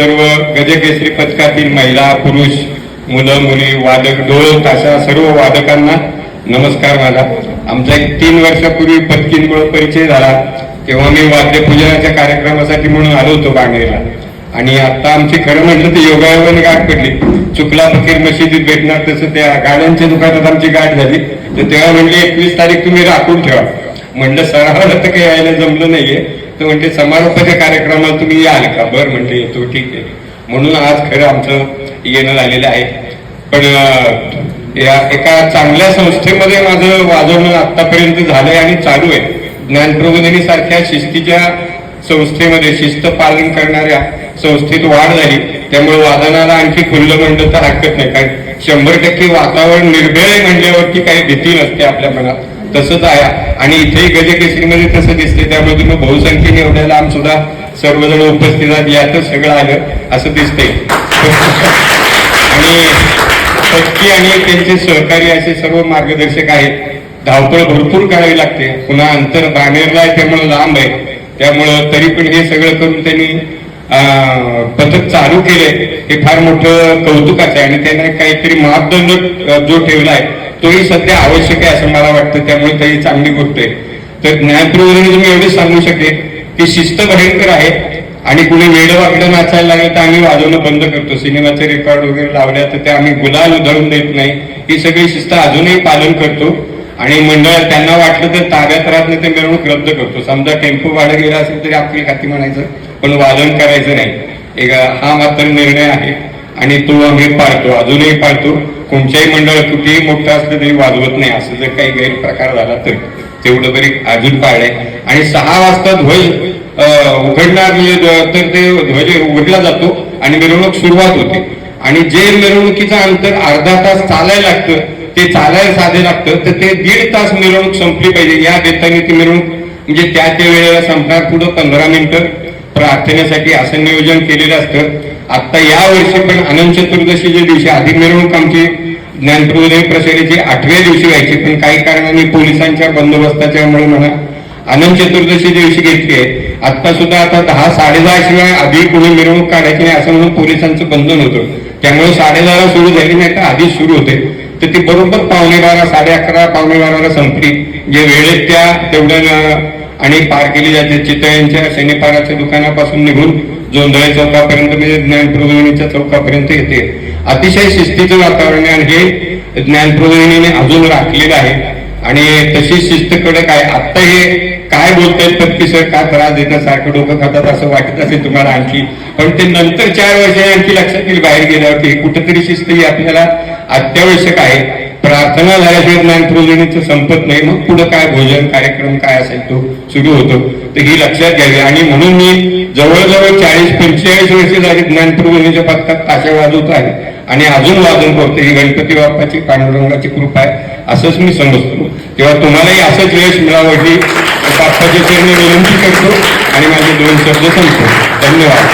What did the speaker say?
सर्व गजकेसरी पथकातील महिला पुरुष मुलं मुली वादक डोळक ताशा सर्व वादकांना नमस्कार माझा. आमचा एक तीन वर्षापूर्वी पत्कींमुळे परिचय झाला. तेव्हा मी वाद्यपूजनाच्या कार्यक्रमासाठी म्हणून आलो होतो बांगेला आणि आता आमची खरं म्हटलं तर योगायोगाने गाठ पडली. चुकला फकीर मशिदीत भेटणार तसं त्या गाड्यांच्या दुकानात आमची गाठ झाली. तर तेव्हा म्हणले एकवीस तारीख तुम्ही राखून ठेवा. म्हणलं सरावाला तर काही यायला जमलं नाहीये. तर म्हणजे समारोपाच्या कार्यक्रमाला तुम्ही याल का? बरं म्हणजे येतो ठीक आहे. म्हणून आज खरं आमचं येणं झालेलं आहे. पण या एका चांगल्या संस्थेमध्ये माझं वाजवणं आतापर्यंत झालंय आणि चालू आहे. ज्ञानप्रबोधिनी सारख्या शिस्तीच्या संस्थेमध्ये शिस्त पालन करणाऱ्या संस्थेत वाढ झाली. त्यामुळे वादनाला आणखी खुल्लं म्हणलं तर हरकत नाही. कारण शंभर टक्के वातावरण निर्भय आहे म्हणल्यावरती काही भीती नसते आपल्या मनात. तसंच आहे. आणि इथेही गजकेसरीमध्ये तसं दिसते त्यामुळे तुम्ही बहुसंख्येने एवढ्या लांब सुद्धा सर्वजण उपस्थित आहेत. यातच सगळं आलं असं दिसते आणि पक्की आणि त्यांचे सहकारी असे सर्व मार्गदर्शक आहेत. धावपळ भरपूर करावी लागते. पुन्हा अंतर बाणेरला आहे त्यामुळे लांब आहे. त्यामुळं तरी पण हे सगळं करून त्यांनी पथक चालू केले हे फार मोठं कौतुकाचं आहे. आणि त्यांना काहीतरी मापदंड जो ठेवला आहे तोही सध्या आवश्यक आहे असं मला वाटतं त्यामुळे तरी चांगली गोष्ट आहे. तर ज्ञानप्रबोधिनी तुम्ही एवढीच सांगू शकेल की शिस्त भयंकर आहे आणि कुणी वेळ वाकडं नाचायला लागलं तर आम्ही वाजवणं बंद करतो. सिनेमाचे रेकॉर्ड वगैरे लावल्या तर ते आम्ही गुलाल उधळून देत नाही. ही सगळी शिस्त अजूनही पालन करतो आणि मंडळ त्यांना वाटलं तर ताब्यात राहत नाही ते मिरवणूक रद्द करतो. समजा टेम्पो भाडं गेला असेल तरी आपली खाती म्हणायचं पण वादन करायचं नाही. एक हा मात्र निर्णय आहे. आणि तो आम्ही पाळतो. अजूनही पाळतो. कोणत्याही मंडळ कुठेही मोठं असलं तरी वाजवत नाही. असं जर काही गैरप्रकार झाला तर तेवढं तरी अजून पाळले आणि सहा वाजता ध्वज उघडणार म्हणजे तर ते ध्वज उघडला जातो आणि मिरवणूक सुरुवात होते. आणि जे मिरवणुकीचं अंतर अर्धा तास चालायला लागतं ते चालायला साधे लागतं तर ते दीड तास मिरवणूक संपली पाहिजे. या बेताने ती मिरवणूक म्हणजे त्या त्या वेळेला संपणार पुढं पंधरा मिनिटं. प्रार्थनेसाठी असं नियोजन केलेलं असतं. आता या वर्षी पण अनंत चतुर्दशीच्या दिवशी आधी मिरवणूक आमची ज्ञानप्रबोधन प्रसारीची आठव्या दिवशी व्हायची पण काही कारणाने पोलिसांच्या बंदोबस्ताच्या मुळे म्हणा अनंत चतुर्दशी दिवशी घेतली आहे आता सुद्धा आता दहा साडेदहा शिवाय आधी कोणी मिरवणूक काढायची नाही असं म्हणून पोलिसांचं बंधन होतं. त्यामुळे साडेदहाला सुरू झाली नाही तर आधीच सुरू होते. तर ती बरोबर पावणे बारा साडे अकरा पावणे बाराला संपली. जे वेळेत त्या तेवढ्या आणि पार केली जाते. चितळ्यांच्या शनिपाराच्या दुकानापासून निघून जोंधळे चौकापर्यंत म्हणजे ज्ञानप्रबोधिनीच्या चौकापर्यंत येते. अतिशय शिस्तीचं वातावरण आहे आणि हे ज्ञानप्रबोधिनीने अजून राखलेलं आहे. आणि तशी शिस्त कडक आहे आता हे काय बोलतायत पत्की सर? का त्रास देतात? सारखं डोकं खातात असं वाटत असेल तुम्हाला आणखी? पण ते नंतर चार वर्ष आणखी लक्षात येईल बाहेर गेल्यावरती. कुठंतरी शिस्त ही आपल्याला अत्यावश्यक आहे. प्रार्थना झाल्याशिवाय ज्ञानप्रबोधिनीचं संपत नाही. मग पुढे काय भोजन कार्यक्रम काय असेल तो सुरू होतो. तर ही लक्षात घ्यावी आणि म्हणून मी जवळजवळ चाळीस पंचेचाळीस वर्ष झाली ज्ञानप्रबोधिनीच्या पथकात ताशा वाजवत आहे. आणि अजून वाजून करतो ही गणपती बाप्पाची पांडुरंगाची कृपा आहे. असंच मी समजतो. तेव्हा तुम्हालाही असंच यश मिळावं ही बाप्पाच्या चरणी विनंती करतो. आणि माझे दोन शब्द संपतो धन्यवाद.